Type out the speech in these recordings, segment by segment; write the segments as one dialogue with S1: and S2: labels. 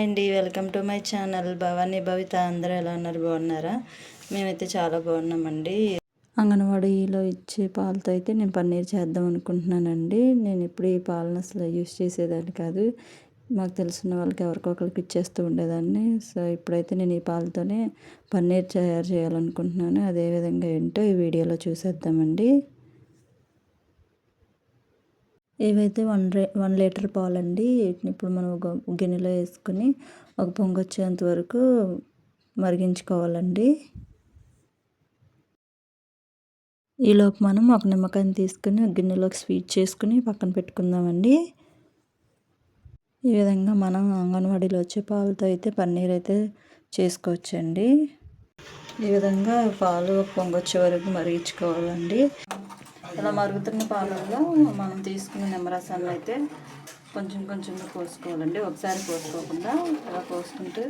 S1: Hi అండి welcome to my channel. Bhavani Bhavitha అందరూ ఎలా ఉన్నారు? బాగున్నారా? మేమైతే చాలా బాగున్నామండి. అంగన్వాడీలో ఇచ్చే పాలతో అయితే నేను పన్నీర్ చేద్దాం అనుకుంటున్నానండి. నేను ఇప్పుడు ఈ పాలను అసలు యూస్ చేసేదాన్ని కాదు. మాకు తెలిసిన వాళ్ళకి ఎవరికొకరికి ఇచ్చేస్తూ ఉండేదాన్ని. సో ఇప్పుడైతే నేను ఈ పాలతోనే పన్నీర్ తయారు చేయాలనుకుంటున్నాను. అదేవిధంగా ఏంటో ఈ వీడియోలో చూసేద్దామండి. ఇవైతే వన్ రే వన్ లీటర్ పాలండి. వీటిని ఇప్పుడు మనం ఒక గిన్నెలో వేసుకొని ఒక పొంగొచ్చేంత వరకు మరిగించుకోవాలండి. ఈలోపు మనం ఒక నిమ్మకాయని తీసుకుని గిన్నెలోకి స్వీట్ చేసుకుని పక్కన పెట్టుకుందామండి. ఈ విధంగా మనం అంగన్వాడీలో వచ్చే పాలతో అయితే పన్నీర్ అయితే చేసుకోవచ్చండి. ఈ విధంగా పాలు పొంగొచ్చే వరకు మరిగించుకోవాలండి. ఇలా మరుగుతున్న పాలల్లో మనం తీసుకున్న నిమ్మరసాన్ని అయితే కొంచెం కొంచెంగా పోసుకోవాలండి ఒకసారి పోసుకోకుండా ఇలా పోసుకుంటే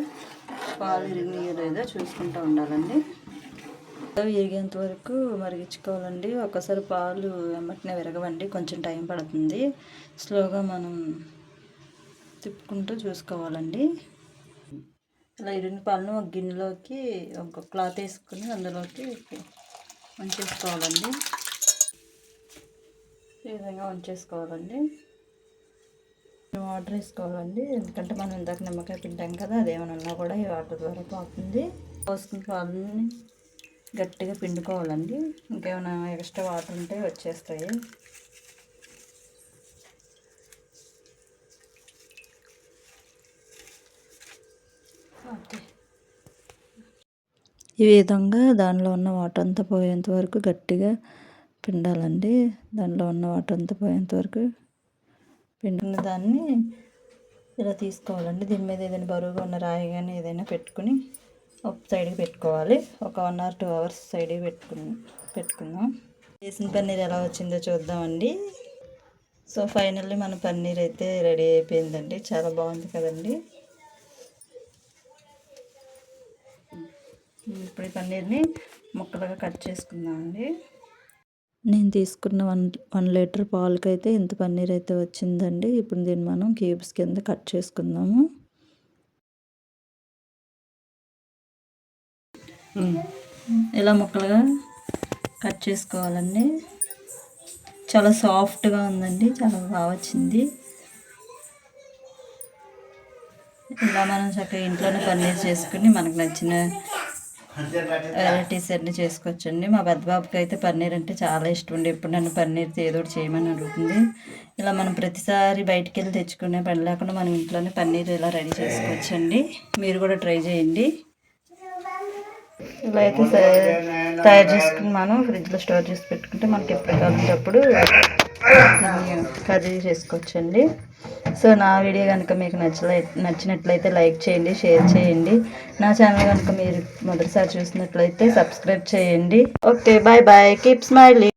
S1: పాలు ఇరిగినాయో లేదో చూసుకుంటూ ఉండాలండి. ఇరిగేంత వరకు మరిగించుకోవాలండి. ఒకసారి పాలు వెమ్మటనే విరగవండి. కొంచెం టైం పడుతుంది. స్లోగా మనం తిప్పుకుంటూ చూసుకోవాలండి. ఇలా ఇరిగిన పాలను ఒక గిన్నెలోకి ఒక క్లాత్ వేసుకుని అందులోకి ఉంచేసుకోవాలండి ఈ విధంగా ఉంచేసుకోవాలండి వాటర్ వేసుకోవాలండి. ఎందుకంటే మనం ఇందాక నిమ్మకాయ పిండాం కదా అదేమన్నా ఉన్నా కూడా ఈ వాటర్ ద్వారా పోతుంది. పోసుకుని పాలని గట్టిగా పిండుకోవాలండి. ఇంకేమైనా ఎక్స్ట్రా వాటర్ ఉంటే వచ్చేస్తాయి. ఓకే. ఈ విధంగా దానిలో ఉన్న వాటర్ అంతా పోయేంత వరకు గట్టిగా పిండాలండి. దానిలో ఉన్న వాటర్ అంతా పోయేంత వరకు పిండిన దాన్ని ఇలా తీసుకోవాలండి. దీని మీద ఏదైనా బరువుగా ఉన్న రాయి కానీ ఏదైనా పెట్టుకుని ఒక సైడ్కి పెట్టుకోవాలి. ఒక వన్ ఆర్ టూ అవర్స్ సైడ్కి పెట్టుకుని పెట్టుకుందాం. చేసిన పన్నీర్ ఎలా వచ్చిందో చూద్దామండి. సో ఫైనల్లీ మన పన్నీర్ అయితే రెడీ అయిపోయిందండి. చాలా బాగుంది కదండి. ఇప్పుడు ఈ పన్నీర్ని ముక్కలుగా కట్ చేసుకుందామండి. నేను తీసుకున్న వన్ వన్ లీటర్ పాలకైతే ఇంత పన్నీర్ అయితే వచ్చిందండి. ఇప్పుడు దీన్ని మనం క్యూబ్స్ కింద కట్ చేసుకుందాము. ఇలా ముక్కలుగా కట్ చేసుకోవాలండి. చాలా సాఫ్ట్గా ఉందండి. చాలా బాగా వచ్చింది. ఇలా మనం చక్కగా ఇంట్లోనే పన్నీర్ చేసుకుని మనకు నచ్చిన వెరైటీస్ అన్నీ చేసుకోవచ్చండి. మా పెద్ద బాబుకి అయితే పన్నీర్ అంటే చాలా ఇష్టం అండి. ఎప్పుడు నన్ను పన్నీర్ ఏదో ఒకటి చేయమని అడుగుతుంది. ఇలా మనం ప్రతిసారి బయటికి వెళ్ళి తెచ్చుకునే పని లేకుండా మనం ఇంట్లోనే పన్నీర్ ఇలా రెడీ చేసుకోవచ్చండి. మీరు కూడా ట్రై చేయండి. ఇలా అయితే తయారు చేసుకుని మనం ఫ్రిడ్జ్లో స్టోర్ చేసి పెట్టుకుంటే మనకి ఎప్పుడు కావాలంటే అప్పుడు కర్రీ చేసుకోవచ్చండి. సో నా వీడియో కనుక మీకు నచ్చలే నచ్చినట్లయితే లైక్ చేయండి షేర్ చేయండి. నా ఛానల్ కనుక మీరు మొదటిసారి చూసినట్లయితే సబ్స్క్రైబ్ చేయండి. Okay bye bye. Keep smiling.